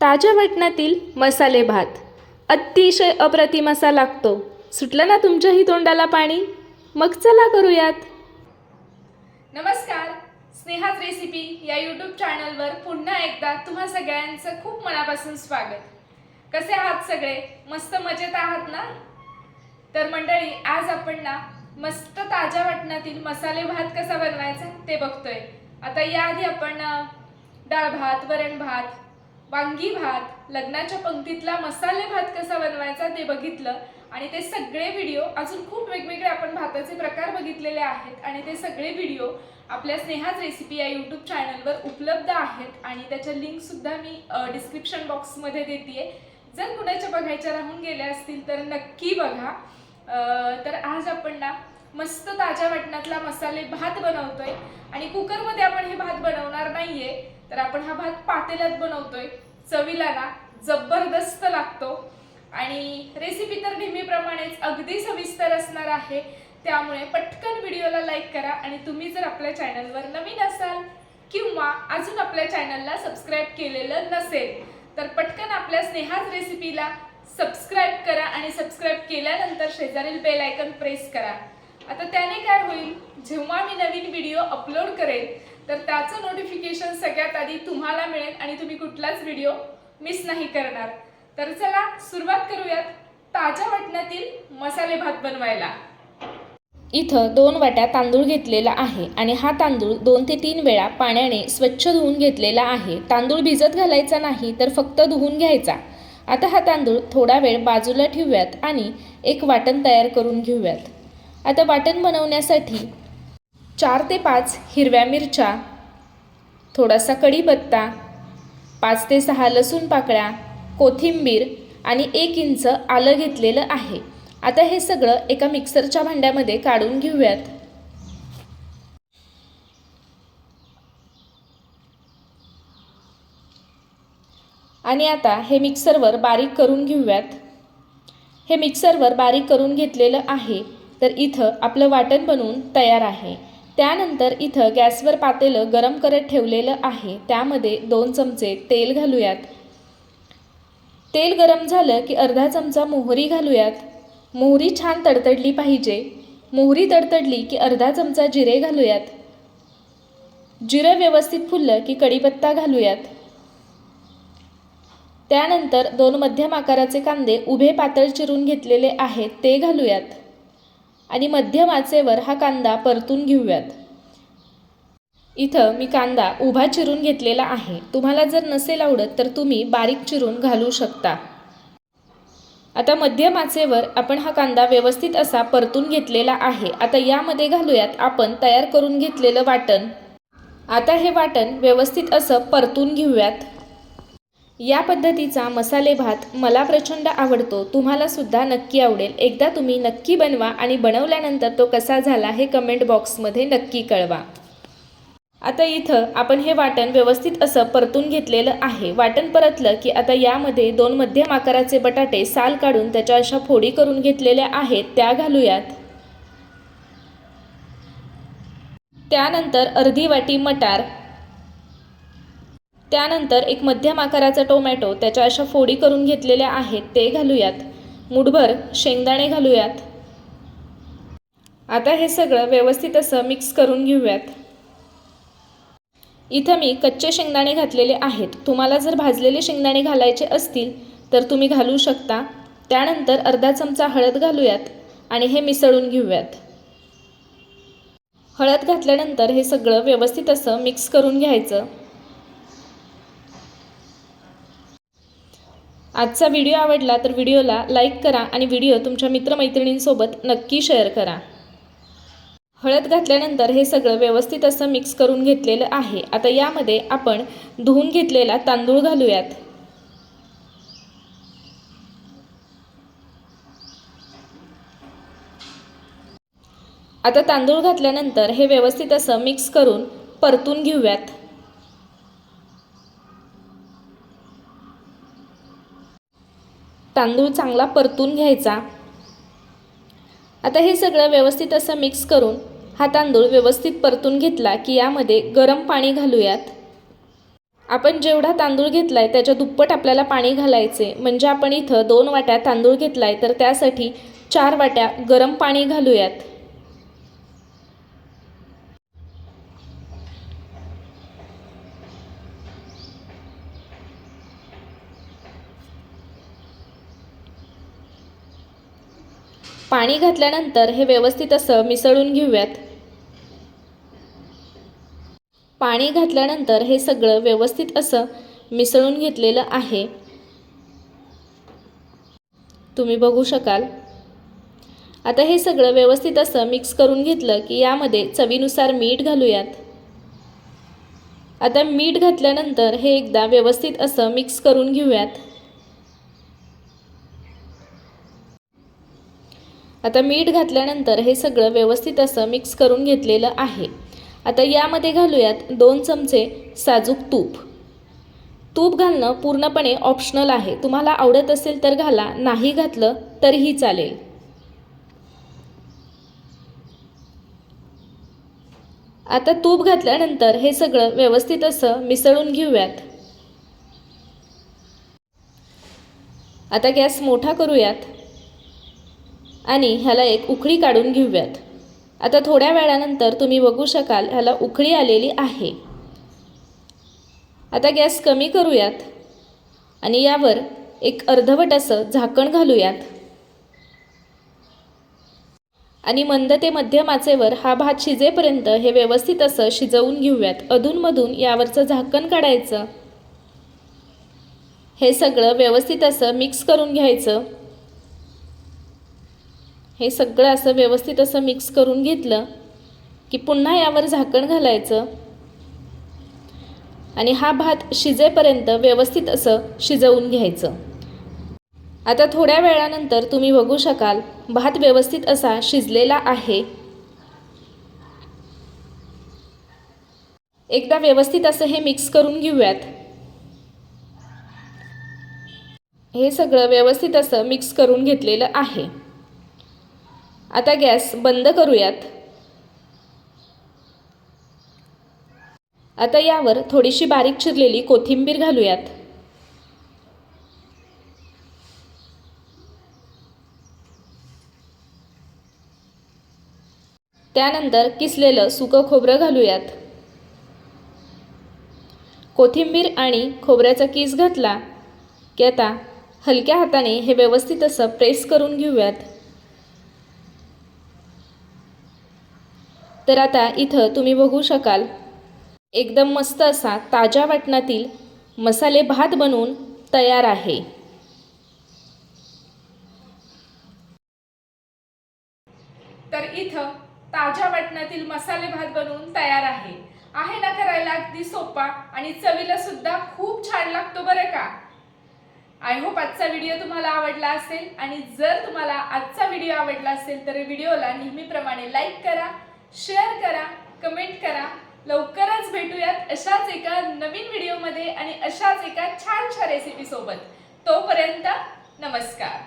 ताज्या वाटणातील मसाले भात. अतिशय अप्रतिम असा लागतो. सुटलं ना तुमच्याही तोंडाला पाणी? मग चला करूयात. नमस्कार. स्नेहाच रेसिपी या यूट्यूब चॅनलवर पुन्हा एकदा तुम्हा सगळ्यांचं खूप मनापासून स्वागत. कसे आहात सगळे? मस्त मजेत आहात ना? तर मंडळी आज आपण ना मस्त ताज्या वाटणातील मसाले भात कसा बनवायचा ते बघतोय. आता याआधी आपण डाळ भात वरण भात वांगी भात लग्नाच्या पंक्तीतला मसाले भात कसा बनवायचा ते बघितलं आणि ते सगळे व्हिडिओ अजून खूप वेगवेगळे आपण भाताचे प्रकार बघितलेले आहेत आणि ते सगळे व्हिडिओ आपल्या स्नेहाच रेसिपी या यूट्यूब चॅनलवर उपलब्ध आहेत आणि त्याच्या लिंकसुद्धा मी डिस्क्रिप्शन बॉक्समध्ये देते जर कुणाच्या बघायच्या राहून गेल्या असतील तर नक्की बघा. तर आज आपण ना मस्त ताज्या वाटणातला मसाले भात बनवतोय आणि कुकरमध्ये आपण हे भात बनवणार नाहीये. तर आपण हा भात पातेल्यात बनवतोय. चवीला ना जबरदस्त लागतो. आणि रेसिपी तर नेहमीप्रमाणेच अगदी सविस्तर असणार आहे. त्यामुळे पटकन व्हिडिओला लाईक करा आणि तुम्ही जर आपल्या चॅनलवर नवीन असाल किंवा अजून आपल्या चॅनलला सबस्क्राईब केलेलं नसेल तर पटकन आपल्या स्नेहाज रेसिपीला सबस्क्राईब करा आणि सबस्क्राईब केल्यानंतर शेजारील बेल आयकन प्रेस करा. आता त्याने काय होईल? जेव्हा मी नवीन व्हिडिओ अपलोड करेन तर त्याचं नोटिफिकेशन सगळ्यात आधी तुम्हाला मिळेल आणि तुम्ही कुठलाच व्हिडिओ मिस नाही करणार. तर चला सुरुवात करूयात ताज्या वाटण्यातील मसाले भात बनवायला. इथं दोन वाट्या तांदूळ घेतलेला आहे आणि हा तांदूळ दोन ते तीन वेळा पाण्याने स्वच्छ धुवून घेतलेला आहे. तांदूळ भिजत घालायचा नाही तर फक्त धुवून घ्यायचा. आता हा तांदूळ थोडा वेळ बाजूला ठेवूयात आणि एक वाटण तयार करून घेऊयात. आता वाटण बनवण्यासाठी चार ते पाच हिरव्या मिरच्या थोडासा कढीपत्ता पाच ते सहा लसूण पाकळ्या कोथिंबीर आणि एक इंच आलं घेतलेलं आहे. आता हे सगळं एका मिक्सरच्या भांड्यामध्ये काढून घेऊयात. आणि आता हे मिक्सरवर बारीक करून घेऊयात. हे मिक्सरवर बारीक करून घेतलेलं आहे तर इथं आपलं वाटण बनवून तयार आहे. त्यानंतर इथं गॅसवर पातेलं गरम करत ठेवलेलं आहे. त्यामध्ये दोन चमचे तेल घालूयात. तेल गरम झालं की अर्धा चमचा मोहरी घालूयात. मोहरी छान तडतडली पाहिजे. मोहरी तडतडली की अर्धा चमचा जिरे घालूयात. जिरं व्यवस्थित फुललं की कढीपत्ता घालूयात. त्यानंतर दोन मध्यम आकाराचे कांदे उभे पातळ चिरून घेतलेले आहेत ते घालूयात. आणि मध्यम आचेवर हा कांदा परतून घेऊयात. इथं मी कांदा उभा चिरून घेतलेला आहे. तुम्हाला जर नसेल आवडत तर तुम्ही बारीक चिरून घालू शकता. आता मध्यम आचेवर आपण हा कांदा व्यवस्थित असा परतून घेतलेला आहे. आता यामध्ये घालूयात आपण तयार करून घेतलेलं वाटण. आता हे वाटण व्यवस्थित असं परतून घेऊयात. या पद्धतीचा मसाले भात मला प्रचंड आवडतो. तुम्हाला सुद्धा नक्की आवडेल. एकदा तुम्ही नक्की बनवा आणि बनवल्यानंतर तो कसा झाला हे कमेंट बॉक्समध्ये नक्की कळवा. आता इथं आपण हे वाटण व्यवस्थित असं परतून घेतलेलं आहे. वाटण परतलं की आता यामध्ये दोन मध्यम आकाराचे बटाटे साल काढून त्याच्या अशा फोडी करून घेतलेल्या आहेत. त्या घालूयात. त्यानंतर अर्धी वाटी मटार त्यानंतर एक मध्यम आकाराचा टोमॅटो त्याच्या अशा फोडी करून घेतलेल्या आहेत ते घालूयात. मुठभर शेंगदाणे घालूयात. आता हे सगळं व्यवस्थित असं मिक्स करून घेऊयात. इथं मी कच्चे शेंगदाणे घातलेले आहेत. तुम्हाला जर भाजलेले शेंगदाणे घालायचे असतील तर तुम्ही घालू शकता. त्यानंतर अर्धा चमचा हळद घालूयात आणि हे मिसळून घेऊयात. हळद घातल्यानंतर हे सगळं व्यवस्थित असं मिक्स करून घ्यायचं. आजचा व्हिडिओ आवडला तर व्हिडिओला लाईक करा आणि व्हिडिओ तुमच्या मित्रमैत्रिणींसोबत नक्की शेअर करा. हळद घातल्यानंतर हे सगळं व्यवस्थित असं मिक्स करून घेतलेलं आहे. आता यामध्ये आपण धुवून घेतलेला तांदूळ घालूयात. आता तांदूळ घातल्यानंतर हे व्यवस्थित असं मिक्स करून परतून घेऊयात. तांदूळ चांगला परतून घ्यायचा. आता हे सगळं व्यवस्थित असं मिक्स करून हा तांदूळ व्यवस्थित परतून घेतला की यामध्ये गरम पाणी घालूयात. आपण जेवढा तांदूळ घेतला आहे त्याच्या दुप्पट आपल्याला पाणी घालायचे. म्हणजे आपण इथं दोन वाट्या तांदूळ घेतला आहे तर त्यासाठी चार वाट्या गरम पाणी घालूयात. पाणी घातल्यानंतर हे व्यवस्थित असं मिसळून घेऊयात. पाणी घातल्यानंतर हे सगळं व्यवस्थित असं मिसळून घेतलेलं आहे. तुम्ही बघू शकाल. आता हे सगळं व्यवस्थित असं मिक्स करून घेतलं की यामध्ये चवीनुसार मीठ घालूयात. आता मीठ घातल्यानंतर हे एकदा व्यवस्थित असं मिक्स करून घेऊयात. आता मीठ घातल्यानंतर हे सगळं व्यवस्थित असं मिक्स करून घेतलेलं आहे. आता यामध्ये घालूयात दोन चमचे साजूक तूप. तूप घालणं पूर्णपणे ऑप्शनल आहे. तुम्हाला आवडत असेल तर घाला नाही घातलं तरीही चालेल. आता तूप घातल्यानंतर हे सगळं व्यवस्थित असं मिसळून घेऊयात. आता गॅस मोठा करूयात. आणि ह्याला एक उकळी काढून घेऊयात. आता थोड्या वेळानंतर तुम्ही बघू शकाल ह्याला उकळी आलेली आहे. आता गॅस कमी करूयात आणि यावर एक अर्धवट असं झाकण घालूयात. आणि मंद ते मध्यम आचेवर हा भात शिजेपर्यंत हे व्यवस्थित असं शिजवून घेऊयात. अधूनमधून यावरचं झाकण काढायचं. हे सगळं व्यवस्थित असं मिक्स करून घ्यायचं. हे सगळं असं व्यवस्थित असं मिक्स करून घेतलं की पुन्हा यावर झाकण घालायचं. आणि हा भात शिजेपर्यंत व्यवस्थित असं शिजवून घ्यायचं. आता थोड्या वेळानंतर तुम्ही बघू शकाल भात व्यवस्थित असा शिजलेला आहे. एकदा व्यवस्थित असं हे मिक्स करून घेऊयात. हे सगळं व्यवस्थित असं मिक्स करून घेतलेलं आहे. आता गॅस बंद करूयात. आता यावर थोडीशी बारीक चिरलेली कोथिंबीर घालूयात. त्यानंतर किसलेलं सुकं खोबरं घालूयात. कोथिंबीर आणि खोबऱ्याचा किस घातला की आता हलक्या हाताने हे व्यवस्थित असं प्रेस करून घेऊयात. तर आता इथं तुम्ही बघू शकाल. एकदम मस्त असा ताज्या वाटणातील मसाले भात बनवून तयार आहे. तर इथं ताज्या वाटणातील मसाले भात बनवून तयार आहे. आहे ना करायला अगदी सोपा आणि चवीला सुद्धा खूप छान लागतो बरं का? आय होप आजचा व्हिडिओ तुम्हाला आवडला असेल आणि जर तुम्हाला आजचा व्हिडिओ आवडला असेल तर व्हिडिओला नेहमीप्रमाणे लाईक करा. शेअर करा कमेंट करा. लवकरच भेटूयात अशाच एका नवीन व्हिडिओमध्ये आणि अशाच एका छानशा रेसिपी सोबत. तोपर्यंत नमस्कार.